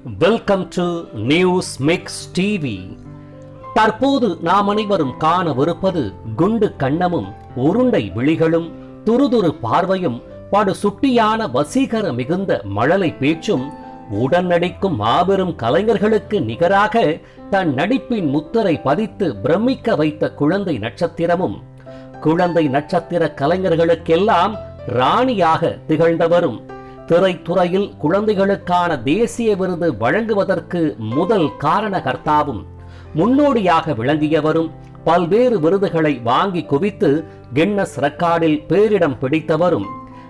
Welcome to News Mix TV தற்போது நாம் அனைவரும் காணவிருப்பது குண்டு கண்ணமும் உருண்டை விழிகளும் துருதுரு பார்வையும் படு சுட்டியான வசீகர மிகுந்த மழலை பேச்சும் உடன் நடிக்கும் மாபெரும் கலைஞர்களுக்கு நிகராக தன் நடிப்பின் முத்திரை பதித்து பிரமிக்க வைத்த குழந்தை நட்சத்திரமும் குழந்தை நட்சத்திர கலைஞர்களுக்கெல்லாம் ராணியாக திகழ்ந்தவரும் திரைத்துறையில் குழந்தைகளுக்கான தேசிய விருது வழங்குவதற்கு முதல் காரணகர்த்தாவும் முன்னோடியாக விளங்கியவரும் பல்வேறு விருதுகளை வாங்கி குவித்து கின்னஸ் ரெக்கார்டில் பேரிடம் பிடித்தவரும்.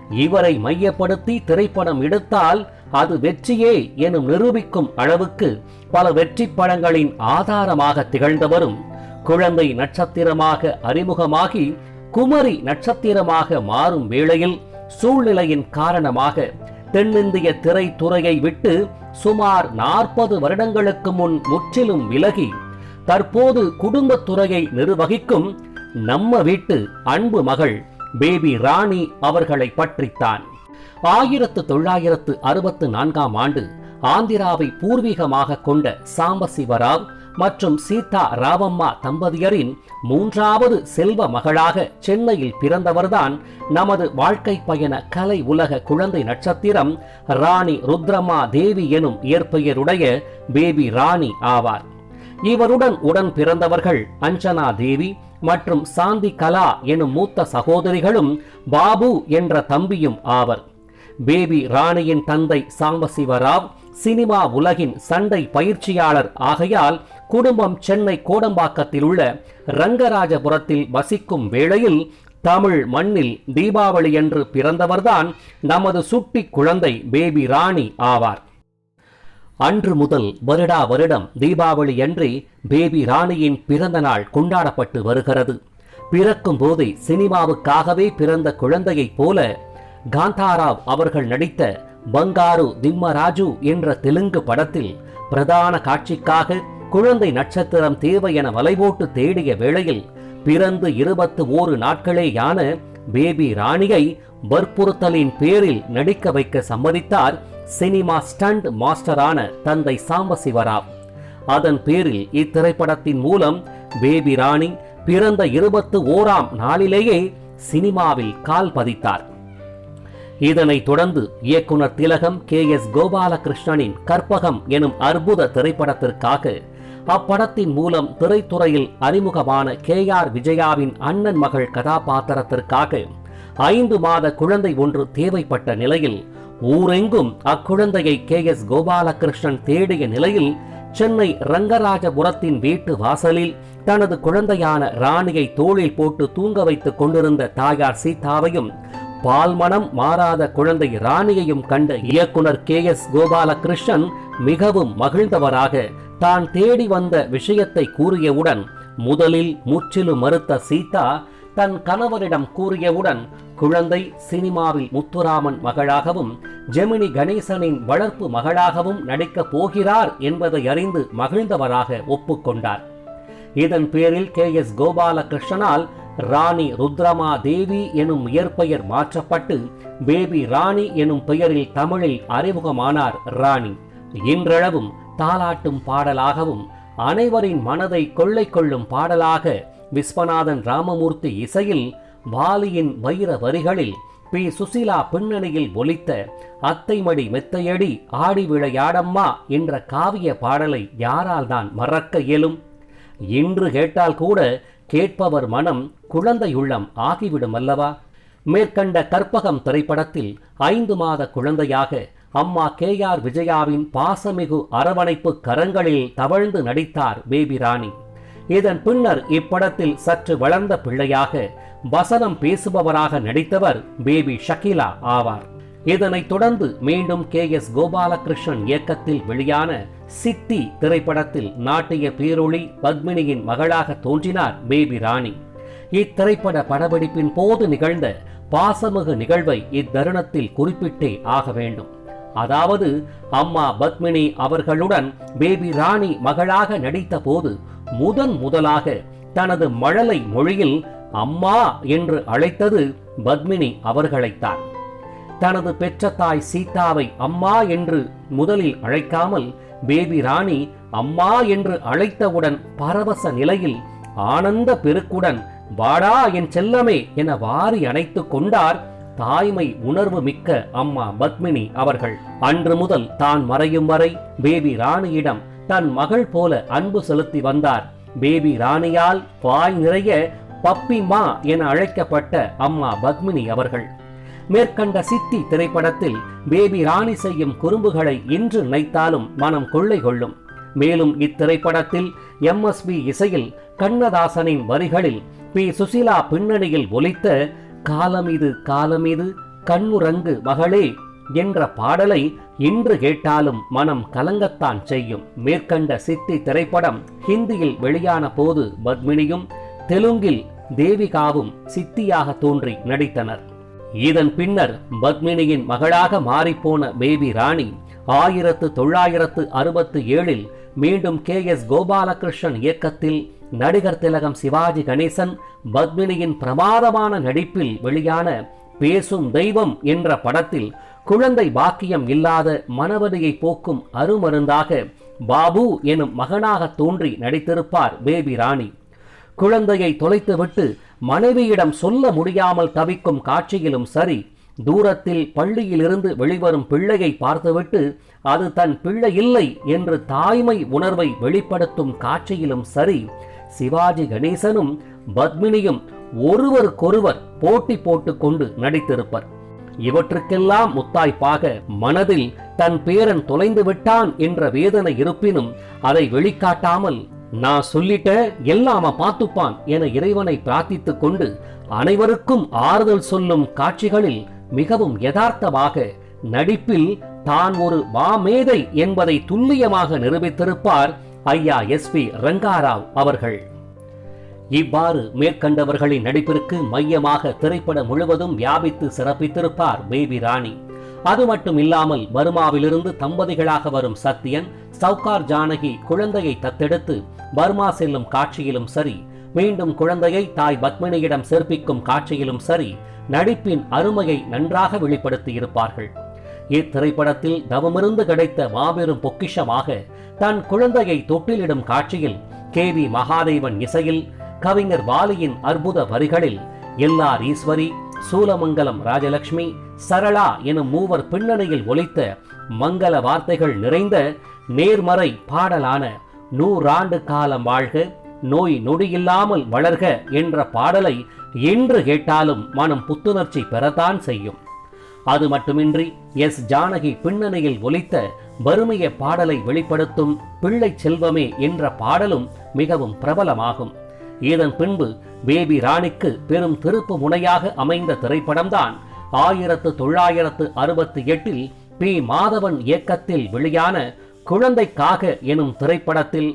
இவரை மையப்படுத்தி திரைப்படம் எடுத்தால் அது வெற்றியே எனும் நிரூபிக்கும் அளவுக்கு பல வெற்றி படங்களின் ஆதாரமாக திகழ்ந்தவரும். குழந்தை நட்சத்திரமாக அறிமுகமாகி குமரி நட்சத்திரமாக மாறும் வேளையில் சூழ்நிலையின் காரணமாக தென்னிந்திய திரைத்துறையை விட்டு சுமார் நாற்பது வருடங்களுக்கு முன் முற்றிலும் விலகி தற்போது குடும்பத்துறையை நிர்வகிக்கும் நம்ம வீட்டு அன்பு மகள் பேபி ராணி அவர்களை பற்றித்தான். ஆயிரத்து தொள்ளாயிரத்து அறுபத்து நான்காம் ஆண்டு ஆந்திராவை பூர்வீகமாக கொண்ட சாம்பசிவராவ் மற்றும் சீதா ராவம்மா தம்பதியரின் மூன்றாவது செல்வ மகளாக சென்னையில் பிறந்தவர்தான் நமது வாழ்க்கை பயண கலை உலக குழந்தை நட்சத்திரம் ராணி ருத்ரமா தேவி எனும் இயற்பெயருடைய பேபி ராணி ஆவார். இவருடன் உடன் பிறந்தவர்கள் அஞ்சனா தேவி மற்றும் சாந்தி கலா எனும் மூத்த சகோதரிகளும் பாபு என்ற தம்பியும் ஆவர். பேபி ராணியின் தந்தை சாம்பசிவராவ் சினிமா உலகின் சண்டை பயிற்சியாளர். ஆகையால் குடும்பம் சென்னை கோடம்பாக்கத்தில் உள்ள ரங்கராஜபுரத்தில் வசிக்கும் வேளையில் தமிழ் மண்ணில் தீபாவளி என்று பிறந்தவர்தான் நமது சுட்டி குழந்தை பேபி ராணி ஆவார். அன்று முதல் வருடா வருடம் தீபாவளி அன்றி பேபி ராணியின் பிறந்த நாள் கொண்டாடப்பட்டு வருகிறது. பிறக்கும் போதே சினிமாவுக்காகவே பிறந்த குழந்தையைப் போல காந்தாராவ் அவர்கள் நடித்த பங்காரு திம்மராஜு என்ற தெலுங்கு படத்தில் பிரதான காட்சிக்காக குழந்தை நட்சத்திரம் தேவை என வலைபோட்டு தேடிய வேளையில் பிறந்து இருபத்து ஓரு நாட்களேயான பேபி ராணியை வற்புறுத்தலின் பேரில் நடிக்க வைக்க சம்மதித்தார் சினிமா ஸ்டண்ட் மாஸ்டரான தந்தை சாம்பசிவராவ் அதன் பேரில் இத்திரைப்படத்தின் மூலம் பேபி ராணி பிறந்த இருபத்து ஓராம் நாளிலேயே சினிமாவில் கால் பதித்தார். இதனைத் தொடர்ந்து இயக்குனர் திலகம் கே எஸ் கோபாலகிருஷ்ணனின் கற்பகம் எனும் அற்புத திரைப்படத்திற்காக அப்படத்தின் மூலம் திரைத்துறையில் அறிமுகமான கே ஆர் விஜயாவின் அண்ணன் மகள் கதாபாத்திரத்திற்காக ஐந்து மாத குழந்தை ஒன்று தேவைப்பட்ட நிலையில் ஊரெங்கும் அக்குழந்தையை கே எஸ் கோபாலகிருஷ்ணன் தேடிய நிலையில் சென்னை ரங்கராஜபுரத்தின் வீட்டு வாசலில் தனது குழந்தையான ராணியை தோளில் போட்டு தூங்க வைத்துக் கொண்டிருந்த தாயார் சீதாவையும் பால்மனம் மாறாத குழந்தை ராணியையும் கண்ட இயக்குனர் கே எஸ் கோபாலகிருஷ்ணன் மிகவும் மகிழ்ந்தவராக தான் தேடி வந்த விஷயத்தை கூறியவுடன் முதலில் முற்றிலும் மறுத்த சீதா தன் கணவரிடம் கூறியவுடன் குழந்தை சினிமாவில் முத்துராமன் மகளாகவும் ஜெமினி கணேசனின் வளர்ப்பு மகளாகவும் நடிக்கப் போகிறார் என்பதை அறிந்து மகிழ்ந்தவராக ஒப்புக்கொண்டார். இதன் பேரில் கே எஸ் கோபாலகிருஷ்ணனால் ராணி ருத்ரமா தேவி எனும் இயற்பெயர் மாற்றப்பட்டு பேபி ராணி எனும் பெயரில் தமிழில் அறிமுகமானார் ராணி. இன்றளவும் தாலாட்டும் பாடலாகவும் அனைவரின் மனதை கொள்ளை கொள்ளும் பாடலாக விஸ்வநாதன் ராமமூர்த்தி இசையில் வாலியின் வைர வரிகளில் பி. சுசிலா பின்னணியில் ஒலித்த அத்தைமடி மெத்தையடி ஆடி விளையாடம்மா என்ற காவிய பாடலை யாரால் தான் மறக்க இயலும்? இன்று கேட்டால் கூட கேட்பவர் மனம் குழந்தையுள்ளம் ஆகிவிடும் அல்லவா மேற்கண்ட கற்பகம் திரைப்படத்தில் ஐந்து மாத குழந்தையாக அம்மா கே ஆர் விஜயாவின் பாசமிகு அரவணைப்பு கரங்களில் தவழ்ந்து நடித்தார் பேபி ராணி. இதன் பின்னர் இப்படத்தில் சற்று வளர்ந்த பிள்ளையாக வசனம் பேசுபவராக நடித்தவர் பேபி ஷகிலா ஆவார். இதனைத் தொடர்ந்து மீண்டும் கே எஸ் கோபாலகிருஷ்ணன் இயக்கத்தில் வெளியான சித்தி திரைப்படத்தில் நாட்டிய பேரொளி பத்மினியின் மகளாக தோன்றினார் பேபி ராணி. இத்திரைப்பட படப்பிடிப்பின் போது நிகழ்ந்த பாசமிகு நிகழ்வை இத்தருணத்தில் குறிப்பிட்டே ஆக வேண்டும். அதாவது அம்மா பத்மினி அவர்களுடன் பேபி ராணி மகளாக நடித்த போது முதன் முதலாக தனது மழலை மொழியில் அம்மா என்று அழைத்தது பத்மினி அவர்களைத்தான். தனது பெற்ற தாய் சீதாவை அம்மா என்று முதலில் அழைக்காமல் பேபி ராணி அம்மா என்று அழைத்தவுடன் பரவச நிலையில் ஆனந்த பெருக்குடன் வாடா என் செல்லமே என வாரி அணைத்துக் கொண்டார் தாய்மை உணர்வு மிக்க அம்மா பத்மினி அவர்கள். அன்று முதல் தான் மறையும் வரை பேபி ராணியிடம் தன் மகள் போல அன்பு செலுத்தி வந்தார். பேபி ராணியால் வாய் நிறைய பப்பிமா என அழைக்கப்பட்ட அம்மா பத்மினி அவர்கள். மேற்கண்ட சித்தி திரைப்படத்தில் பேபி ராணி செய்யும் குறும்புகளை இன்று நினைத்தாலும் மனம் கொள்ளை கொள்ளும். மேலும் இத்திரைப்படத்தில் எம்எஸ்பி இசையில் கண்ணதாசனின் வரிகளில் பி. சுசிலா பின்னணியில் ஒலித்த காலமிது காலமிது கண்ணுரங்கு மகளே என்ற பாடலை இன்று கேட்டாலும் மனம் கலங்கத்தான் செய்யும். மேற்கண்ட சித்தி திரைப்படம் ஹிந்தியில் வெளியான போது பத்மினியும் தெலுங்கில் தேவிகாவும் சித்தியாக தோன்றி நடித்தனர். இதன் பின்னர் பத்மினியின் மகளாக மாறிப்போன பேபி ராணி ஆயிரத்து தொள்ளாயிரத்து அறுபத்து ஏழில் மீண்டும் கே எஸ் கோபாலகிருஷ்ணன் இயக்கத்தில் நடிகர் திலகம் சிவாஜி கணேசன் பத்மினியின் பிரமாதமான நடிப்பில் வெளியான பேசும் தெய்வம் என்ற படத்தில் குழந்தை பாக்கியம் இல்லாத மனவதியை போக்கும் அருமருந்தாக பாபு எனும் மகனாக தோன்றி நடித்திருப்பார் பேபி ராணி. குழந்தையை தொலைத்துவிட்டு மனைவியிடம் சொல்ல முடியாமல் தவிக்கும் காட்சியிலும் சரி தூரத்தில் பள்ளியிலிருந்து வெளிவரும் பிள்ளையை பார்த்துவிட்டு அது தன் பிள்ளை இல்லை என்று தாய்மை உணர்வை வெளிப்படுத்தும் காட்சியிலும் சரி சிவாஜி கணேசனும் பத்மினியும் ஒருவருக்கொருவர் போட்டி போட்டு கொண்டு நடித்திருப்பர். இவற்றுக்கெல்லாம் முத்தாய்ப்பாக மனதில் தன் பேரன் தொலைந்து விட்டான் என்ற வேதனை இருப்பினும் அதை வெளிக்காட்டாமல் நான் சொல்லிட்ட எல்லாம பார்த்துப்பான் என இறைவனை பிரார்த்தித்துக் கொண்டு அனைவருக்கும் ஆறுதல் சொல்லும் காட்சிகளில் மிகவும் யதார்த்தமாக நடிப்பில் தான் ஒரு மாமேதை என்பதை துல்லியமாக நிரூபித்திருப்பார் ஐயா எஸ் பி ரங்காராவ் அவர்கள். இவ்வாறு மேற்கண்டவர்களின் நடிப்பிற்கு மையமாக திரைப்படம் முழுவதும் வியாபித்து சிறப்பித்திருப்பார் பேபி ராணி. அது மட்டும் இல்லாமல் பர்மாவிலிருந்து தம்பதிகளாக வரும் சத்யன் சவுகார் ஜானகி குழந்தையை தத்தெடுத்து பர்மா செல்லும் காட்சியிலும் சரி மீண்டும் குழந்தையை தாய் பத்மினியிடம் சேர்ப்பிக்கும் காட்சியிலும் சரி நடிப்பின் அருமையை நன்றாக வெளிப்படுத்தி இருப்பார்கள் இத்திரைப்படத்தில் தவமிருந்து கிடைத்த மாபெரும் பொக்கிஷமாக தன் குழந்தையை தொட்டிலிடும் காட்சியில் கே வி மகாதேவன் இசையில் கவிஞர் வாலியின் அற்புத வரிகளில் எல்லார் ஈஸ்வரி சூலமங்கலம் ராஜலட்சுமி சரளா எனும் மூவர் பின்னணியில் ஒலித்த மங்கள வார்த்தைகள் நிறைந்த நேர்மறை பாடலான நூறாண்டு காலம் வாழ்க நோய் நொடியில்லாமல் வளர்க என்ற பாடலை என்று கேட்டாலும் மனம் புத்துணர்ச்சி பெறத்தான் செய்யும். அது மட்டுமின்றி எஸ். ஜானகி பின்னணியில் ஒலித்த வறுமைய பாடலை வெளிப்படுத்தும் பிள்ளை செல்வமே என்ற பாடலும் மிகவும் பிரபலமாகும். இதன் பின்பு பேபி ராணிக்கு பெரும் திருப்பு முனையாக அமைந்த திரைப்படம்தான் ஆயிரத்து தொள்ளாயிரத்து அறுபத்தி எட்டில் பி. மாதவன் இயக்கத்தில் வெளியான குழந்தைக்காக எனும் திரைப்படத்தில்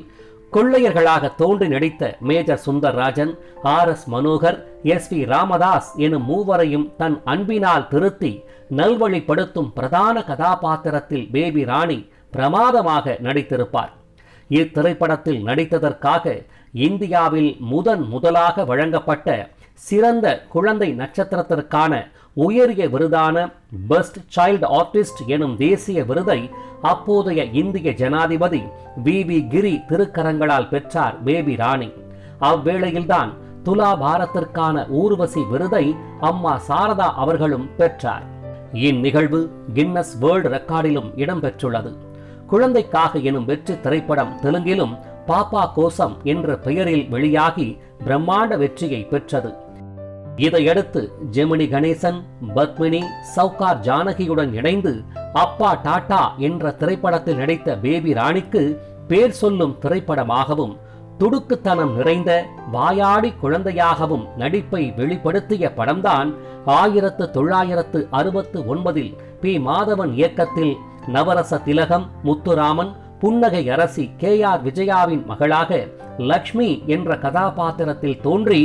கொள்ளையர்களாக தோன்றி நடித்த major Sundarrajan R S Manohar S V Ramadas எனும் மூவரையும் தன் அன்பினால் திருத்தி நல்வழிப்படுத்தும் பிரதான கதாபாத்திரத்தில் பேபி ராணி பிரமாதமாக நடித்திருப்பார். இத்திரைப்படத்தில் நடித்ததற்காக இந்தியாவில் முதன் முதலாக வழங்கப்பட்ட சிறந்த குழந்தை நட்சத்திரத்திற்கான உயரிய விருதான பெஸ்ட் சைல்டு ஆர்டிஸ்ட் எனும் தேசிய விருதை அப்போதைய இந்திய ஜனாதிபதி வி வி கிரி திருக்கரங்களால் பெற்றார் பேபி ராணி. அவ்வேளையில்தான் துலா பாரத்திற்கான ஊர்வசி விருதை அம்மா சாரதா அவர்களும் பெற்றார். இந்நிகழ்வு கின்னஸ் வேர்ல்டு ரெக்கார்டிலும் இடம்பெற்றுள்ளது. குழந்தைக்காக எனும் வெற்றி திரைப்படம் தெலுங்கிலும் பாப்பா கோசம் என்ற பெயரில் வெளியாகி பிரம்மாண்ட வெற்றியை பெற்றது. இதையடுத்து ஜெமினி கணேசன் பத்மினி சவுகார் ஜானகியுடன் இணைந்து அப்பா டாடா என்ற திரைப்படத்தில் நடித்த பேபி ராணிக்கு பேர் சொல்லும் திரைப்படமாகவும் துடுக்குத்தனம் நிறைந்த வாயாடி குழந்தையாகவும் நடிப்பை வெளிப்படுத்திய படம்தான் ஆயிரத்து தொள்ளாயிரத்து அறுபத்து ஒன்பதில் பி. மாதவன் இயக்கத்தில் நவரச திலகம் முத்துராமன் புன்னகை அரசி கே. ஆர். விஜயாவின் மகளாக லக்ஷ்மி என்ற கதாபாத்திரத்தில் தோன்றி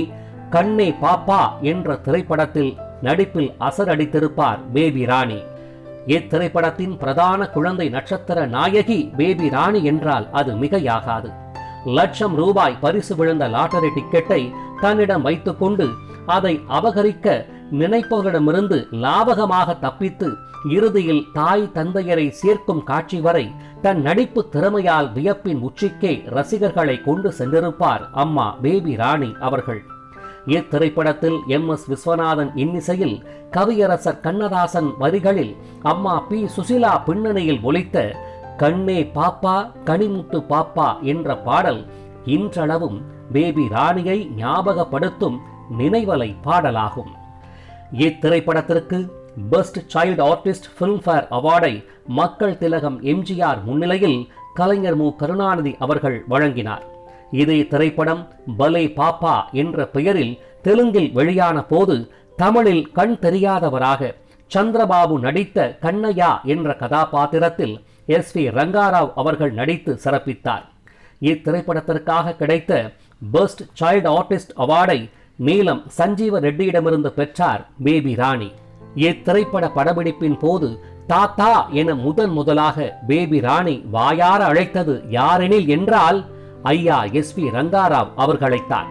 கண்ணே பாப்பா என்ற திரைப்படத்தில் நடிப்பில் அசரடித்திருப்பார் பேபி ராணி. இத்திரைப்படத்தின் பிரதான குழந்தை நட்சத்திர நாயகி பேபி ராணி என்றால் அது மிகையாகாது. லட்சம் ரூபாய் பரிசு விழுந்த லாட்டரி டிக்கெட்டை தன்னிடம் வைத்துக்கொண்டு அதை அபகரிக்க நினைப்பவரிடமிருந்து லாபகமாக தப்பித்து இறுதியில் தாய் தந்தையரை சேர்க்கும் காட்சி வரை தன் நடிப்பு திறமையால் வியப்பின் உச்சிக்கே ரசிகர்களை கொண்டு சென்றிருப்பார் அம்மா பேபி ராணி அவர்கள். இத்திரைப்படத்தில் எம் எஸ் விஸ்வநாதன் இன்னிசையில் கவியரசர் கண்ணதாசன் வரிகளில் அம்மா பி சுசிலா பின்னணியில் ஒலித்த கண்ணே பாப்பா கனிமுத்து பாப்பா என்ற பாடல் இன்றளவும் பேபி ராணியை ஞாபகப்படுத்தும் நினைவலை பாடலாகும். இத்திரைப்படத்திற்கு பெஸ்ட் சைல்டு ஆர்டிஸ்ட் ஃபிலிம்ஃபேர் அவார்டை மக்கள் திலகம் எம்ஜிஆர் முன்னிலையில் கலைஞர் மு. கருணாநிதி அவர்கள் வழங்கினார். இதே திரைப்படம் பலே பாப்பா என்ற பெயரில் தெலுங்கில் வெளியான போது தமிழில் கண் தெரியாதவராக சந்திரபாபு நடித்த கண்ணையா என்ற கதாபாத்திரத்தில் எஸ் வி ரங்காராவ் அவர்கள் நடித்து சிறப்பித்தார். இத்திரைப்படத்திற்காக கிடைத்த பெஸ்ட் சைல்டு ஆர்டிஸ்ட் அவார்டை நீலம் சஞ்சீவ ரெட்டியிடமிருந்து பெற்றார் பேபி ராணி. இத்திரைப்பட படப்பிடிப்பின் போது தாத்தா என முதன் முதலாக பேபி ராணி வாயார அழைத்தது யாரெனில் என்றால் ஐயா எஸ் பி ரங்காராவ் அவர்களைத்தான்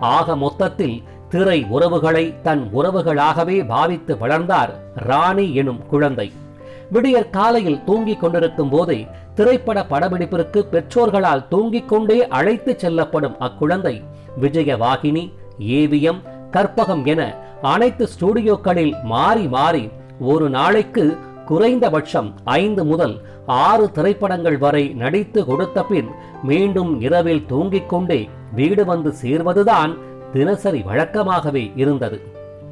ஆக மொத்தத்தில் திரை உறவுகளை தன் உறவுகளாகவே பாவித்து வளர்ந்தார் ராணி எனும் குழந்தை. விடியற் காலையில் தூங்கிக் கொண்டிருக்கும் போதே திரைப்பட படப்பிடிப்பிற்கு பெற்றோர்களால் தூங்கிக் கொண்டே அழைத்து செல்லப்படும் அக்குழந்தை விஜயவாகினி ஏவிஎம் கற்பகம் என அனைத்து ஸ்டுடியோக்களில் மாறி மாறி ஒரு நாளைக்கு குறைந்தபட்சம் ஐந்து முதல் ஆறு திரைப்படங்கள் வரை நடித்து கொடுத்த பின் மீண்டும் இரவில் தூங்கிக் கொண்டே வீடு வந்து சேர்வதுதான் தினசரி வழக்கமாகவே இருந்தது.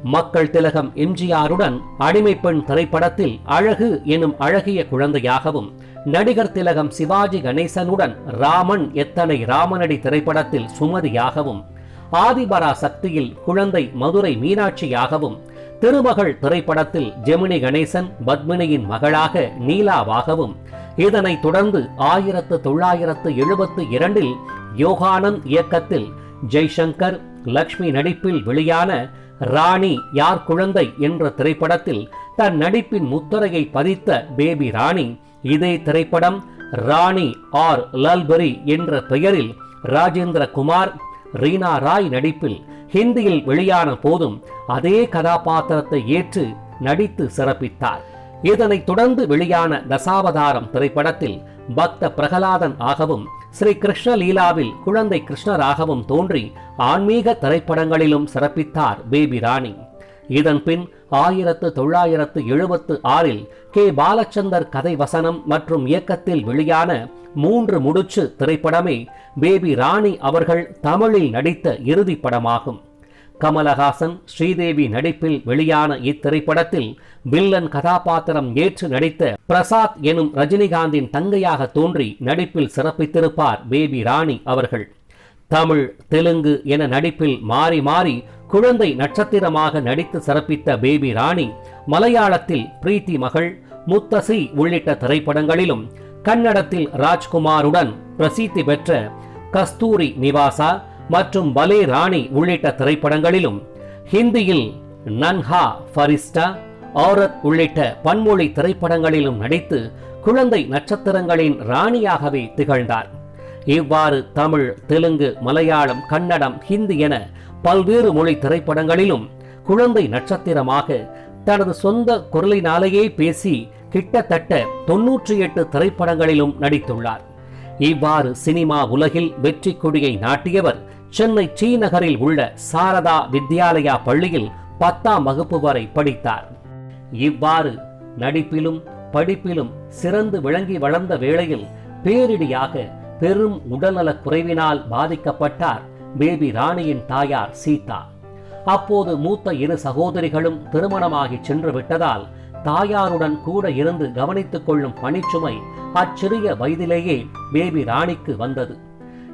மக்கள் திலகம் எம்ஜிஆருடன் அடிமை பெண் திரைப்படத்தில் அழகு எனும் அழகிய குழந்தையாகவும் நடிகர் திலகம் சிவாஜி கணேசனுடன் ராமன் எத்தனை ராமனடி திரைப்படத்தில் சுமதியாகவும் ஆதிபரா சக்தியில் குழந்தை மதுரை மீனாட்சியாகவும் திருமகள் திரைப்படத்தில் ஜெமினி கணேசன் பத்மினியின் மகளாக நீலாவாகவும் இதனைத் தொடர்ந்து ஆயிரத்து தொள்ளாயிரத்து எழுபத்து இரண்டில் யோகானந்த் இயக்கத்தில் ஜெய்சங்கர் லக்ஷ்மி நடிப்பில் வெளியான ராணி யார் குழந்தை என்ற திரைப்படத்தில் தன் நடிப்பின் முத்திரையை பதித்த பேபி ராணி இதே திரைப்படம் ராணி ஆர் லல்பரி என்ற பெயரில் ராஜேந்திர குமார் ரீனா ராய் நடிப்பில் ஹிந்தியில் வெளியான போதும் அதே கதாபாத்திரத்தை ஏற்று நடித்து சிறப்பித்தார். இதனைத் தொடர்ந்து வெளியான தசாவதாரம் திரைப்படத்தில் பக்த பிரகலாதன் ஆகவும் ஸ்ரீ கிருஷ்ண லீலாவில் குழந்தை கிருஷ்ணராகவும் தோன்றி ஆன்மீக திரைப்படங்களிலும் சிறப்பித்தார் பேபி ராணி. இதன் பின் ஆயிரத்து தொள்ளாயிரத்து எழுபத்து ஆறில் கே. பாலச்சந்தர் கதை வசனம் மற்றும் இயக்கத்தில் வெளியான மூன்று முடிச்சு திரைப்படமே பேபி ராணி அவர்கள் தமிழில் நடித்த இறுதி படமாகும். கமலஹாசன் ஸ்ரீதேவி நடிப்பில் வெளியான இத்திரைப்படத்தில் வில்லன் கதாபாத்திரம் ஏற்று நடித்த பிரசாத் எனும் ரஜினிகாந்தின் தங்கையாக தோன்றி நடிப்பில் சிறப்பித்திருப்பார் பேபி ராணி அவர்கள். தமிழ் தெலுங்கு என நடிப்பில் மாறி மாறி குழந்தை நட்சத்திரமாக நடித்து சிறப்பித்த பேபி ராணி மலையாளத்தில் பிரீத்தி மகள் முத்தசி உள்ளிட்ட திரைப்படங்களிலும் கன்னடத்தில் ராஜ்குமாருடன் பிரசித்தி பெற்ற கஸ்தூரி நிவாசா மற்றும் பலே ராணி உள்ளிட்ட திரைப்படங்களிலும் ஹிந்தியில் நன்ஹா ஃபரிஸ்டா ஔரத் உள்ளிட்ட பன்மொழி திரைப்படங்களிலும் நடித்து குழந்தை நட்சத்திரங்களின் ராணியாகவே திகழ்ந்தார். இவ்வாறு தமிழ் தெலுங்கு மலையாளம் கன்னடம் ஹிந்தி என பல்வேறு மொழி திரைப்படங்களிலும் குழந்தை நட்சத்திரமாக தனது சொந்த குரலினாலேயே பேசி கிட்டத்தட்ட தொன்னூற்றி எட்டு திரைப்படங்களிலும் நடித்துள்ளார். இவ்வாறு சினிமா உலகில் வெற்றி கொடியை நாட்டியவர் சென்னை டி நகரில் உள்ள சாரதா வித்யாலயா பள்ளியில் பத்தாம் வகுப்பு வரை படித்தார். இவ்வாறு நடிப்பிலும் படிப்பிலும் சிறந்து விளங்கி வளர்ந்த வேளையில் பேரிடியாக பெரும் உடல்நலக் குறைவினால் பாதிக்கப்பட்டார் பேபி ராணியின் தாயார் சீதா. அப்போது மூத்த இரு சகோதரிகளும் திருமணமாகி சென்று விட்டதால் தாயாருடன் கூட இருந்து கவனித்துக் கொள்ளும் பணிச்சுமை அச்சிறிய வயதிலேயே பேபி ராணிக்கு வந்தது.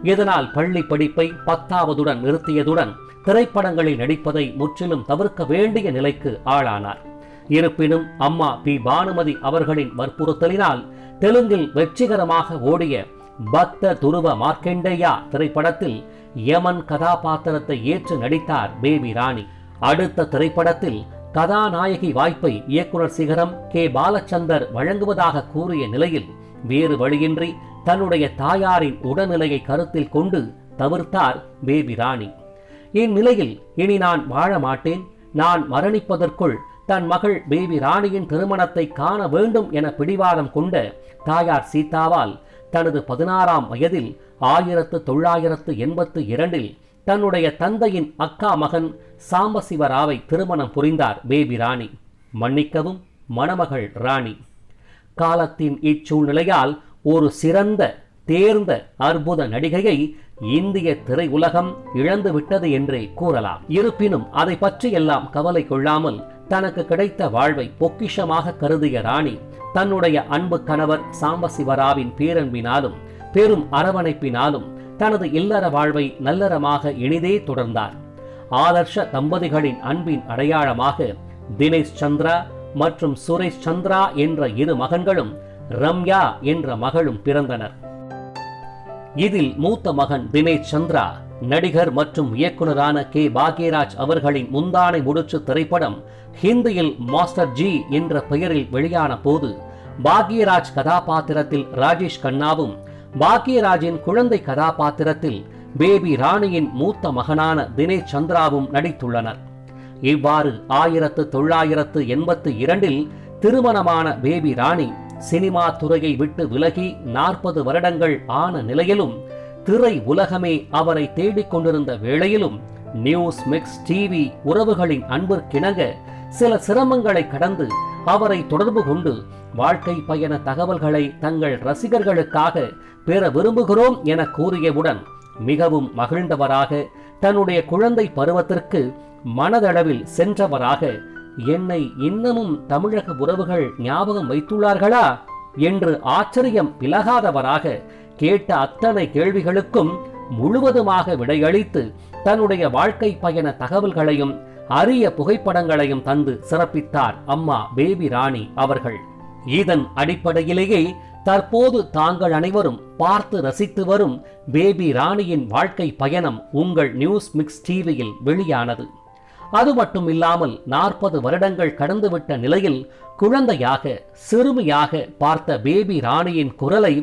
இதனால் பள்ளி படிப்பை பத்தாவதுடன் நிறுத்தியதுடன் திரைப்படங்களில் நடிப்பதை முற்றிலும் தவிர்க்க வேண்டிய நிலைக்கு ஆளானார். இருப்பினும் அம்மா பி. பானுமதி அவர்களின் வற்புறுத்தலினால் தெலுங்கில் வெற்றிகரமாக ஓடிய பக்த துருவ மார்க்கெண்டையா திரைப்படத்தில் யமன் கதாபாத்திரத்தை ஏற்று நடித்தார் பேபி ராணி. அடுத்த திரைப்படத்தில் கதாநாயகி வாய்ப்பை இயக்குனர் சிகரம் கே. பாலச்சந்தர் வழங்குவதாக கூறிய நிலையில் வேறு வழியின்றி தன்னுடைய தாயாரின் உடல்நிலையை கருத்தில் கொண்டு தவிர்த்தார் பேபி ராணி. இந்நிலையில் இனி நான் வாழ மாட்டேன். நான் மரணிப்பதற்குள் தன் மகள் பேபி ராணியின் திருமணத்தை காண வேண்டும் என பிடிவாதம் கொண்ட தாயார் சீதாவால் தனது பதினாறாம் வயதில் ஆயிரத்து தொள்ளாயிரத்து எண்பத்து இரண்டில் தன்னுடைய தந்தையின் அக்கா மகன் சாம்பசிவராவை திருமணம் புரிந்தார் பேபி ராணி. மன்னிக்கவும் மணமகள் ராணி. காலத்தின் இச்சூழ்நிலையால் ஒரு சிறந்த தேர்ந்த அற்புத நடிகையை இந்திய திரையுலகம் இழந்து விட்டது என்றே கூறலாம். இருப்பினும் அதை பற்றியெல்லாம் கவலை கொள்ளாமல் தனக்கு கிடைத்த வாழ்வை பொக்கிஷமாக கருதிய ராணி தன்னுடைய அன்பு கணவர் சாம்பசிவராவின் பேரன்பினாலும் பெரும் அரவணைப்பினாலும் தனது இல்லற வாழ்வை நல்லறமாக இனிதே தொடர்ந்தார். ஆதர்ஷ தம்பதிகளின் அன்பின் அடையாளமாக தினேஷ் சந்திரா மற்றும் சுரேஷ் சந்திரா என்ற இரு மகன்களும் ரம்யா என்ற மகளும் பிறந்தனர். இதில் மூத்த மகன் தினேஷ் சந்திரா நடிகர் மற்றும் இயக்குனரான கே. பாக்யராஜ் அவர்களின் முந்தானை முடிச்சு திரைப்படம் ஹிந்தியில் மாஸ்டர் ஜி என்ற பெயரில் வெளியான போது பாக்யராஜ் கதாபாத்திரத்தில் ராஜேஷ் கண்ணாவும் பாக்யராஜின் குழந்தை கதாபாத்திரத்தில் பேபி ராணியின் மூத்த மகனான தினேஷ் சந்திராவும் நடித்துள்ளனர். இவ்வாறு ஆயிரத்து தொள்ளாயிரத்து எண்பத்து இரண்டில் திருமணமான பேபி ராணி சினிமா துறையை விட்டு விலகி நாற்பது வருடங்கள் ஆன நிலையிலும் திரை உலகமே அவரை தேடிக் கொண்டிருந்த வேளையிலும் நியூஸ் மிக்ஸ் டிவி உறவுகளின் அன்பிற்கிணங்க சில சிரமங்களை கடந்து அவரை தொடர்பு கொண்டு வாழ்க்கை பயண தகவல்களை தங்கள் ரசிகர்களுக்காக பெற விரும்புகிறோம் என கூறியவுடன் மிகவும் மகிழ்ந்தவராக தன்னுடைய குழந்தை பருவத்திற்கு மனதளவில் சென்றவராக என்னை இன்னமும் தமிழக உறவுகள் ஞாபகம் வைத்துள்ளார்களா என்று ஆச்சரியம் விலகாதவராக கேட்ட அத்தனை கேள்விகளுக்கும் முழுவதுமாக விடையளித்து தன்னுடைய வாழ்க்கை பயண தகவல்களையும் அரிய புகைப்படங்களையும் தந்து சிறப்பித்தார் அம்மா பேபி ராணி அவர்கள். இதன் அடிப்படையிலேயே தற்போது தாங்கள் அனைவரும் பார்த்து ரசித்து வரும் பேபி ராணியின் வாழ்க்கை பயணம் உங்கள் நியூஸ் மிக்ஸ் டிவியில் வெளியானது. அது மட்டும் இல்லாமல் நாற்பது வருடங்கள் கடந்துவிட்ட நிலையில் குழந்தையாக சிறுமியாக பார்த்த பேபி ராணியின் குரலை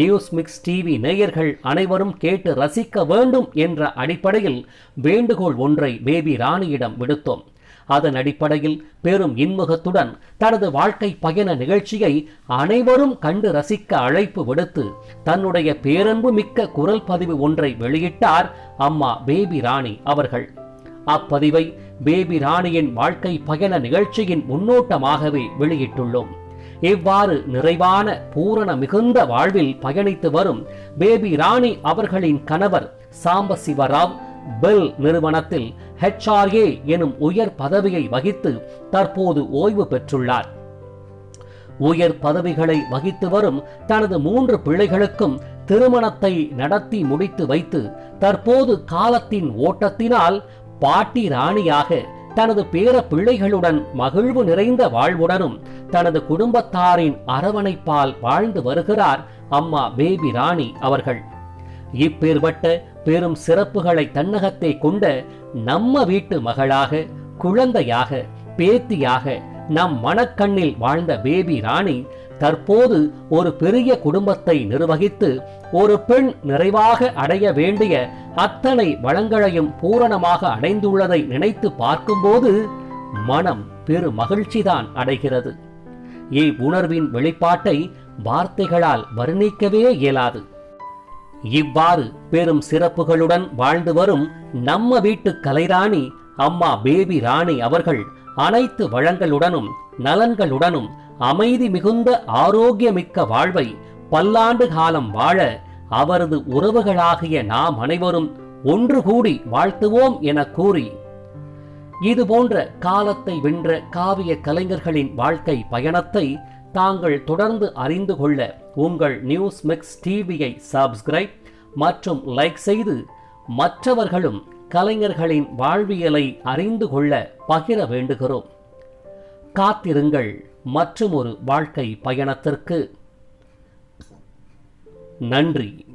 நியூஸ் மிக்ஸ் டிவி நேயர்கள் அனைவரும் கேட்டு ரசிக்க வேண்டும் என்ற அடிப்படையில் வேண்டுகோள் ஒன்றை பேபி ராணியிடம் விடுத்தோம். அதன் அடிப்படையில் பெரும் இன்முகத்துடன் தனது வாழ்க்கை பயண நிகழ்ச்சியை அனைவரும் கண்டு ரசிக்க அழைப்பு விடுத்து தன்னுடைய பேரன்பு மிக்க குரல் பதிவு ஒன்றை வெளியிட்டார் அம்மா பேபி ராணி அவர்கள். அப்பதிவை பேபி ராணியின் வாழ்க்கை பயண நிகழ்ச்சியின் முன்னோட்டமாகவே வெளியிட்டுள்ளோம். இவ்வாறு நிறைவான பூரண மிகுந்த வாழ்வில் பயணித்து வரும் பேபி ராணி அவர்களின் கணவர் சாம்பசிவராவ் பெல் நிறுவனத்தில் ஹெச்ஆர்ஏ எனும் உயர் பதவியை வகித்து தற்போது ஓய்வு பெற்றுள்ளார். உயர் பதவிகளை வகித்து வரும் தனது மூன்று பிள்ளைகளுக்கும் திருமணத்தை நடத்தி முடித்து வைத்து தற்போது காலத்தின் ஓட்டத்தினால் பாட்டி ராணியாக தனது பேர பிள்ளைகளுடன் மகிழ்வு நிறைந்த வாழ்வுடனும் தனது குடும்பத்தாரின் அரவணைப்பால் வாழ்ந்து வருகிறார் அம்மா பேபி ராணி அவர்கள். இப்பேற்பட்ட பெரும் சிறப்புகளை தன்னகத்தை கொண்ட நம்ம வீட்டு மகளாக குழந்தையாக பேத்தியாக நம் மனக்கண்ணில் வாழ்ந்த பேபி ராணி தற்போது ஒரு பெரிய குடும்பத்தை நிர்வகித்து ஒரு பெண் நிறைவாக அடைய வேண்டிய அத்தனை வளங்களையும் பூரணமாக அடைந்துள்ளதை நினைத்து பார்க்கும்போது மனம் பெரு மகிழ்ச்சிதான் அடைகிறது. இவ்வுணர்வின் வெளிப்பாட்டை வார்த்தைகளால் வர்ணிக்கவே இயலாது. இவ்வாறு பெரும் சிறப்புகளுடன் வாழ்ந்து வரும் நம்ம வீட்டு கலைராணி அம்மா பேபி ராணி அவர்கள் அனைத்து வளங்களுடனும் நலன்களுடனும் அமைதி மிகுந்த ஆரோக்கியமிக்க வாழ்வை பல்லாண்டு காலம் வாழ அவரது உறவுகளாகிய நாம் அனைவரும் ஒன்று கூடி வாழ்த்துவோம் என கூறி இது போன்ற காலத்தை வென்ற காவிய கலைஞர்களின் வாழ்க்கை பயணத்தை தாங்கள் தொடர்ந்து அறிந்து கொள்ள உங்கள் நியூஸ் மிக்ஸ் டிவியை சப்ஸ்கிரைப் மற்றும் லைக் செய்து மற்றவர்களும் கலைஞர்களின் வாழ்வியலை அறிந்து கொள்ள பகிர வேண்டுகிறோம். காத்திருங்கள் மற்றும் ஒரு வாழ்க்கை பயணத்திற்கு. நன்றி.